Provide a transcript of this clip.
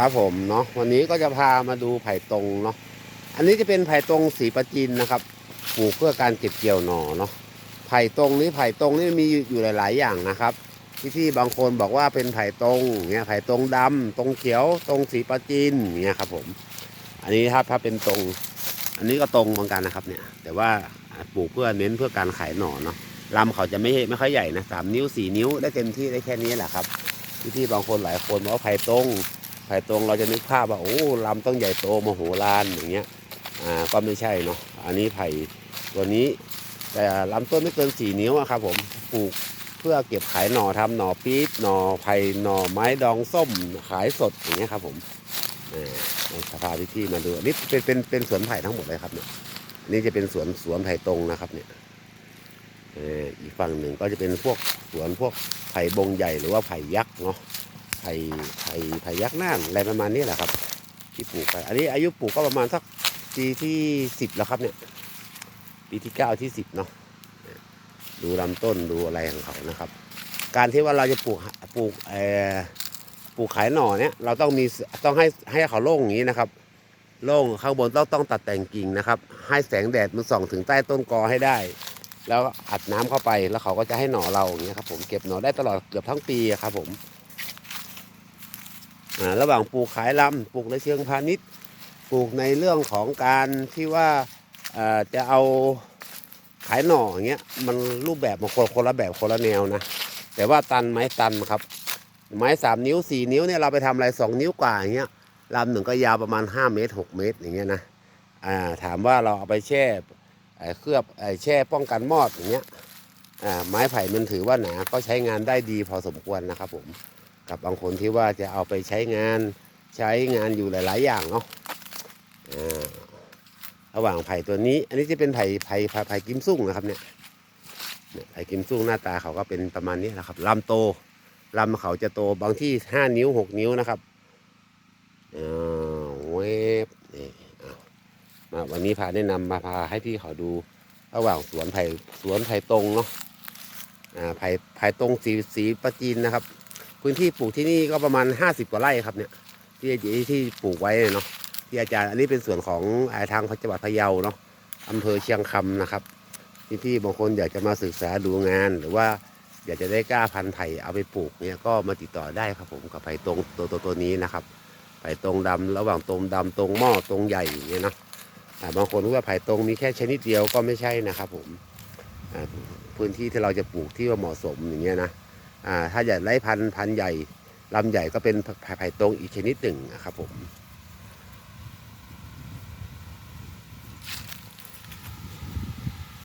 ครับผมเนาะวันนี้ก็จะพามาดูไผ่ตรงเนาะอันนี้จะเป็นไผ่ตรงสีประจินนะครับปลูกเพื่อการเก็บเกี่ยวหน่อเนาะไผ่ตรงนี้ไผ่ตรงนี่มีอยู่หลาย ๆ อย่างนะครับที่ที่บางคนบอกว่าเป็นไผ่ตรงเนี่ยไผ่ตรงดำตรงเขียวตรงสีประจินเนี่ยครับผม อันนี้ครับถ้าเป็นตรง อันนี้ก็ตรงเหมือนกันนะครับเนี่ย แต่ว่าปลูกเพื่อเน้นเพื่อการขายหน่อเนาะลำเขาจะไม่ไม่ค่อยใหญ่นะสามนิ้วสี่นิ้วได้เต็มที่ได้แค่นี้แหละครับที่ที่บางคนหลายคนบอกว่าไผ่ตรง ไผ่ตรงเราจะนึกภาพว่าโอ้ลำต้องใหญ่โตมโหฬารอย่างเงี้ยอ่าก็ไม่ใช่เนาะอันนี้ไผ่ตัวนี้แต่ลำต้นไม่เกินสี่นิ้วอะครับผมปลูกเพื่อเก็บขายหน่อทำหน่อปี๊บหน่อไผ่หน่อไม้ดองส้มขายสดอย่างเงี้ยครับผมอ่อในสภาพที่มาดูอันนี้เป็นเป็นเป็นสวนไผ่ทั้งหมดเลยครับเนี่ยอันนี่จะเป็นสวนสวนไผ่ตรงนะครับเนี่ยอ่ออีกฝั่งหนึ่งก็จะเป็นพวกสวนพวกไผ่บงใหญ่หรือว่าไผ่ยักษ์เนาะ ผ่ไผ่ไผ่ยักษ์น่านอะไรประมาณนี้แหละครับ ที่ปลูกไปอันนี้อายุปลูกก็ประมาณสักปีที่สิบแล้วครับเนี่ยปีที่เก้าที่สิบเนาะดูลำต้นดูอะไรของเขานะครับ การที่ว่าเราจะปลูกปลูกเอ่อปลูกขายหน่อเนี่ยเราต้องมีต้องให้ให้เขาโล่งอย่างนี้นะครับ โล่งข้างบนต้องต้องตัดแต่งกิ่งนะครับ ให้แสงแดดมันส่องถึงใต้ต้นกอให้ได้ แล้วอัดน้ำเข้าไปแล้วเขาก็จะให้หน่อเราอย่างเงี้ยครับผมเก็บหน่อได้ตลอดเกือบทั้งปีครับผม ระหว่างปลูกขายลำปลูกในเชิงพาณิชย์ ปลูกในเรื่องของการที่ว่าจะเอาขายหน่ออย่างเงี้ยมันรูปแบบมันคนละแบบคนละแนวนะแต่ว่าตันไม้ตันครับ ไม้สามนิ้วสี่นิ้วเนี่ยเราไปทำอะไรสองนิ้วกว่าอย่างเงี้ยลำหนึ่งก็ยาวประมาณห้าเมตรหกเมตรอย่างเงี้ยนะอ่าถามว่าเราเอาไปแช่เคลือบแช่ป้องกันมอดอย่างเงี้ยอ่าไม้ไผ่มันถือว่าหนาก็ใช้งานได้ดีพอสมควรนะครับผม กับบางคนที่ว่าจะเอาไปใช้งานใช้งานอยู่หลาย ๆ อย่างเนาะระหว่างไผ่ตัวนี้ อันนี้จะเป็นไผ่ไผ่ไผ่ไผ่กิมซุ่งนะครับเนี่ยไผ่กิมซุ่งหน้าตาเขาก็เป็นประมาณนี้แหละครับลำโตลำเขาจะโตบางที่ห้านิ้วหกนิ้วนะครับเวฟนี่มาวันนี้พาแนะนำมาพาให้พี่เขาดูระหว่างสวนไผ่สวนไผ่ตรงเนาะไผ่ไผ่ตรงสีสีประจีนนะครับ พื้นที่ปลูกที่นี่ก็ประมาณ 50 กว่าไร่ครับเนี่ยที่ที่ที่ปลูกไว้เนาะที่อาจารย์อันนี้เป็นส่วนของทางจังหวัดพะเยาเนาะอำเภอเชียงคำนะครับที่ที่บางคนอยากจะมาศึกษาดูงาน หรือว่าอยากจะได้กล้าพันธุ์ไผ่เอาไปปลูกเนี่ยก็มาติดต่อได้ครับผมกับไผ่ตรงตัวตัวตัวนี้นะครับไผ่ตรงดำระหว่างตรงดำตรงหม้อตรงใหญ่อย่างเงี้ยเนาะอ่บางคนรู้ว่าไผ่ตรงมีแค่ชนิดเดียวก็ไม่ใช่นะครับผมพื้นที่ที่เราจะปลูกที่ว่าเหมาะสมอย่างเงี้ยนะ ถ้าอยากไล่พันธุ์พันธุ์ใหญ่ลำใหญ่ก็เป็นไผ่ไผ่ตรงอีกชนิดหนึ่งนะครับผม